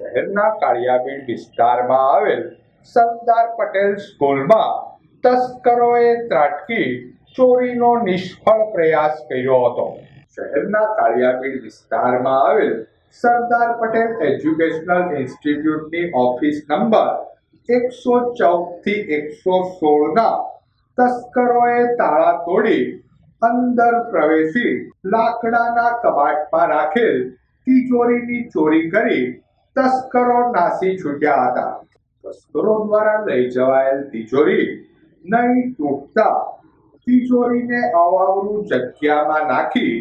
શહેરના કાળિયાબીડ વિસ્તારમાં આવેલ સરદાર પટેલ સ્કૂલમાં તસ્કરોએ ત્રાટકી ચોરીનો નિષ્ફળ પ્રયાસ કર્યો હતો. શહેરના કાળિયાબીડ વિસ્તારમાં આવેલ સરદાર પટેલ એજ્યુકેશનલ ઇન્સ્ટિટ્યૂટની ઓફિસ નંબર એકસો ચૌદથી એકસો સોળના તસ્કરોએ તાળા તોડી અંદર પ્રવેશી લાકડાના કબાટમાં રાખેલ તિજોરીની ચોરી કરી તસ્કરો નાસી છૂટ્યા હતા. તસ્કરો દ્વારા લઈ જવાયેલ તિજોરી નહીં તૂટતા. તિજોરીને અવાવરું જગ્યામાં નાખી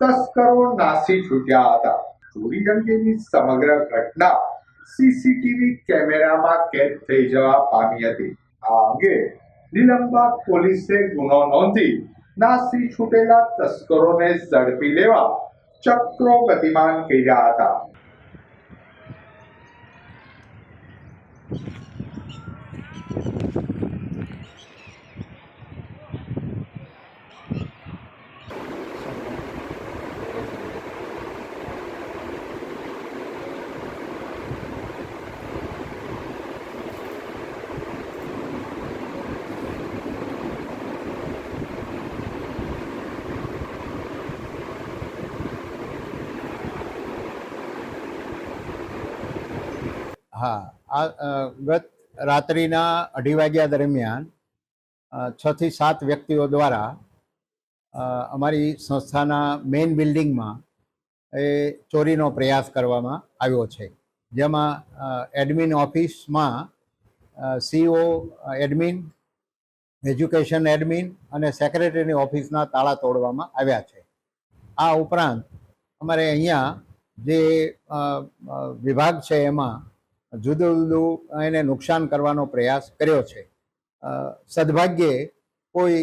તસ્કરો નાસી છૂટ્યા હતા. ચોરી અંગેની સમગ્ર ઘટના સીસીટીવી કેમેરામાં કેદ થઈ જવા પામી હતી. આ અંગે નિલંબા પોલીસે ગુનો નોંધી નાસી છૂટેલા તસ્કરોને ઝડપી લેવા ચક્રો ગતિમાન કર્યા હતા. હા, આ ગત રાત્રિના અઢી વાગ્યા દરમિયાન છથી સાત વ્યક્તિઓ દ્વારા અમારી સંસ્થાના મેઇન બિલ્ડિંગમાં એ ચોરીનો પ્રયાસ કરવામાં આવ્યો છે. જેમાં એડમિન ઓફિસમાં સીઓ એડમિન, એજ્યુકેશન એડમિન અને સેક્રેટરીની ઓફિસના તાળા તોડવામાં આવ્યા છે. આ ઉપરાંત, અમારે અહીંયા જે વિભાગ છે એમાં જુદું જુદું એને નુકસાન કરવાનો પ્રયાસ કર્યો છે. સદભાગ્યે કોઈ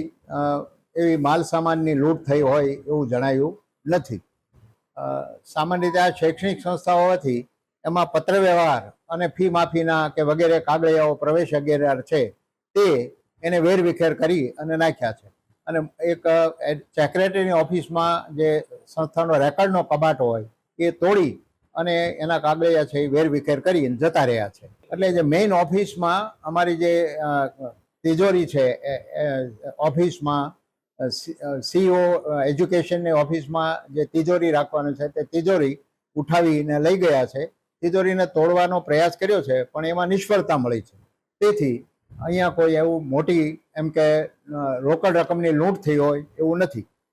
એવી માલ સામાનની લૂંટ થઈ હોય એવું જણાયું નથી. સામાન્ય રીતે આ શૈક્ષણિક સંસ્થા હોવાથી એમાં પત્રવ્યવહાર અને ફી માફીના કે વગેરે કાગળિયાઓ પ્રવેશ વગેરે છે તે એને વેરવિખેર કરી અને નાખ્યા છે. અને એક સેક્રેટરીની ઓફિસમાં જે સંસ્થાનો રેકર્ડનો કબાટ હોય એ તોડી અને એના કાગળિયા છે એ વેરવિખેર કરીને જતા રહ્યા છે. એટલે જે મેઇન ઓફિસમાં અમારી જે તિજોરી છે ઓફિસમાં સીઓ એજ્યુકેશનની ઓફિસમાં જે તિજોરી રાખવાનું છે તે તિજોરી ઉઠાવીને લઈ ગયા છે. તિજોરીને તોડવાનો પ્રયાસ કર્યો છે, પણ એમાં નિષ્ફળતા મળી છે. તેથી અહીંયા કોઈ એવું મોટી, એમ કે રોકડ રકમની લૂંટ થઈ હોય એવું નથી.